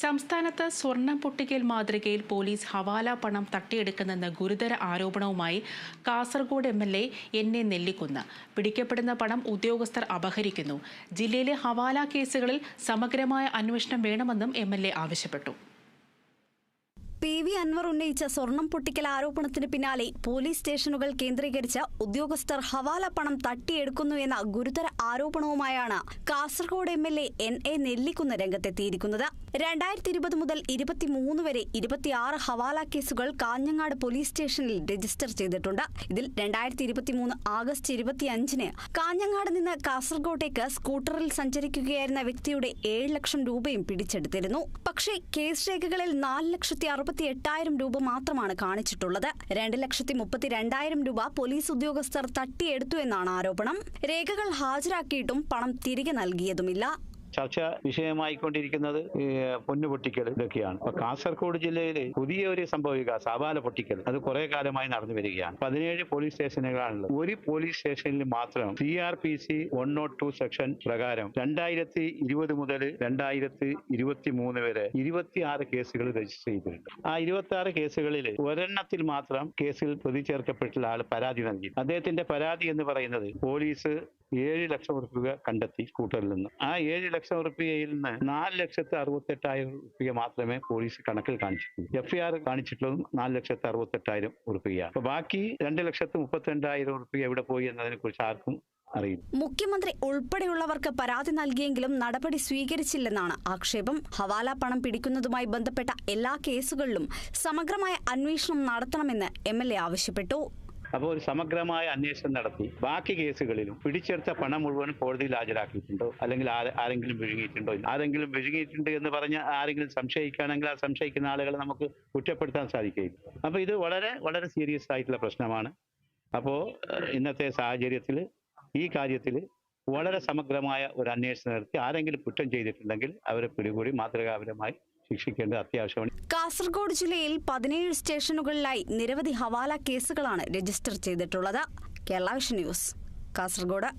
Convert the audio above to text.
സംസ്ഥാനത്ത് സ്വർണം പൊട്ടിക്കൽ മാതൃകയിൽ പോലീസ് ഹവാല പണം തട്ടിയെടുക്കുന്നെന്ന ഗുരുതര ആരോപണവുമായി Kasaragod M L A N A Nellikkunnu. പിടിക്കപ്പെടുന്ന പണം ഉദ്യോഗസ്ഥർ അപഹരിക്കുന്നു. ജില്ലയിലെ ഹവാല കേസുകളിൽ സമഗ്രമായ അന്വേഷണം വേണമെന്നും എം ആവശ്യപ്പെട്ടു. പി വി അൻവർ ഉന്നയിച്ച സ്വർണം പൊട്ടിക്കൽ ആരോപണത്തിന് പിന്നാലെ പോലീസ് സ്റ്റേഷനുകൾ കേന്ദ്രീകരിച്ച് ഉദ്യോഗസ്ഥർ ഹവാല പണം തട്ടിയെടുക്കുന്നു എന്ന ഗുരുതര ആരോപണവുമായാണ് Kasaragod M L A N A Nellikkunnu രംഗത്തെത്തിയിരിക്കുന്നത്. രണ്ടായിരത്തി ഇരുപത് മുതൽ ഇരുപത്തിമൂന്ന് വരെ ഇരുപത്തിയാറ് ഹവാല കേസുകൾ കാഞ്ഞങ്ങാട് പോലീസ് സ്റ്റേഷനിൽ രജിസ്റ്റർ ചെയ്തിട്ടുണ്ട്. ഇതിൽ രണ്ടായിരത്തി ഇരുപത്തിമൂന്ന് ആഗസ്റ്റ് ഇരുപത്തിയഞ്ചിന് കാഞ്ഞങ്ങാട് നിന്ന് കാസർഗോട്ടേക്ക് സ്കൂട്ടറിൽ സഞ്ചരിക്കുകയായിരുന്ന വ്യക്തിയുടെ ഏഴ് ലക്ഷം രൂപയും പിടിച്ചെടുത്തിരുന്നു. പക്ഷേ കേസ് രേഖകളിൽ നാല് ലക്ഷത്തി അറുപത്തി എട്ടായിരം രൂപ മാത്രമാണ് കാണിച്ചിട്ടുള്ളത്. രണ്ട് ലക്ഷത്തി മുപ്പത്തി രണ്ടായിരം രൂപ പോലീസ് ഉദ്യോഗസ്ഥർ തട്ടിയെടുത്തു എന്നാണ് ആരോപണം. രേഖകൾ ഹാജരാക്കിയിട്ടും പണം തിരികെ നൽകിയതുമില്ല. ചർച്ച വിഷയമായിക്കൊണ്ടിരിക്കുന്നത് പൊന്നു പൊട്ടിക്കൽ ഇതൊക്കെയാണ്. അപ്പൊ കാസർഗോഡ് ജില്ലയിൽ പുതിയ ഒരു സംഭവ വികാസം അപാല പൊട്ടിക്കൽ. അത് കുറെ കാലമായി നടന്നു വരികയാണ്. പതിനേഴ് പോലീസ് സ്റ്റേഷനുകളാണുള്ളത്. ഒരു പോലീസ് സ്റ്റേഷനിൽ മാത്രം C R P C one nought two section പ്രകാരം രണ്ടായിരത്തി ഇരുപത് മുതൽ രണ്ടായിരത്തി ഇരുപത്തി മൂന്ന് വരെ ഇരുപത്തിയാറ് കേസുകൾ രജിസ്റ്റർ ചെയ്തിട്ടുണ്ട്. ആ ഇരുപത്തി ആറ് കേസുകളിൽ ഒരെണ്ണത്തിൽ മാത്രം കേസിൽ പ്രതി ചേർക്കപ്പെട്ടുള്ള ആൾ പരാതി നൽകി. അദ്ദേഹത്തിന്റെ പരാതി എന്ന് പറയുന്നത് പോലീസ് ഏഴ് ലക്ഷം രൂപ കണ്ടെത്തി സ്കൂട്ടറിൽ നിന്ന്. ആ ഏഴ് ലക്ഷം റുപ്യയിൽ നിന്ന് നാല് ലക്ഷത്തി അറുപത്തി എട്ടായിരം റുപ്യ മാത്രമേ പോലീസ് കണക്കിൽ കാണിച്ചിട്ടുള്ളൂ. എഫ് ഐ ആർ കാണിച്ചിട്ടുള്ളതും നാല് ലക്ഷത്തി അറുപത്തി എട്ടായിരം റുപ്യ അപ്പൊ ബാക്കി രണ്ട് ലക്ഷത്തി മുപ്പത്തി രണ്ടായിരം റുപ്യ എവിടെ പോയി എന്നതിനെ കുറിച്ച് ആർക്കും അറിയില്ല. മുഖ്യമന്ത്രി ഉൾപ്പെടെയുള്ളവർക്ക് പരാതി നൽകിയെങ്കിലും നടപടി സ്വീകരിച്ചില്ലെന്നാണ് ആക്ഷേപം. ഹവാല പണം പിടിക്കുന്നതുമായി ബന്ധപ്പെട്ട എല്ലാ കേസുകളിലും സമഗ്രമായ അന്വേഷണം നടത്തണമെന്ന് എ ആവശ്യപ്പെട്ടു. അപ്പോൾ ഒരു സമഗ്രമായ അന്വേഷണം നടത്തി. ബാക്കി കേസുകളിലും പിടിച്ചെടുത്ത പണം മുഴുവൻ കോടതിയിൽ ഹാജരാക്കിയിട്ടുണ്ടോ? അല്ലെങ്കിൽ ആരെങ്കിലും വിഴുങ്ങിയിട്ടുണ്ടോ? ആരെങ്കിലും വിഴുങ്ങിയിട്ടുണ്ട് എന്ന് പറഞ്ഞ ആരെങ്കിലും സംശയിക്കുകയാണെങ്കിൽ ആ സംശയിക്കുന്ന ആളുകളെ നമുക്ക് കുറ്റപ്പെടുത്താൻ സാധിക്കുകയും അപ്പോൾ ഇത് വളരെ വളരെ സീരിയസ് ആയിട്ടുള്ള പ്രശ്നമാണ്. അപ്പോൾ ഇന്നത്തെ സാഹചര്യത്തിൽ ഈ കാര്യത്തിൽ വളരെ സമഗ്രമായ ഒരു അന്വേഷണം നടത്തി ആരെങ്കിലും കുറ്റം ചെയ്തിട്ടുണ്ടെങ്കിൽ അവരെ പിടികൂടി മാതൃകാപരമായി ശിക്ഷിക്കേണ്ടത് അത്യാവശ്യമാണ്. കാസർഗോഡ് ജില്ലയിൽ പതിനേഴ് സ്റ്റേഷനുകളിലായി നിരവധി ഹവാല കേസുകളാണ് രജിസ്റ്റർ ചെയ്തിട്ടുള്ളത്. Kerala vision news Kasaragod.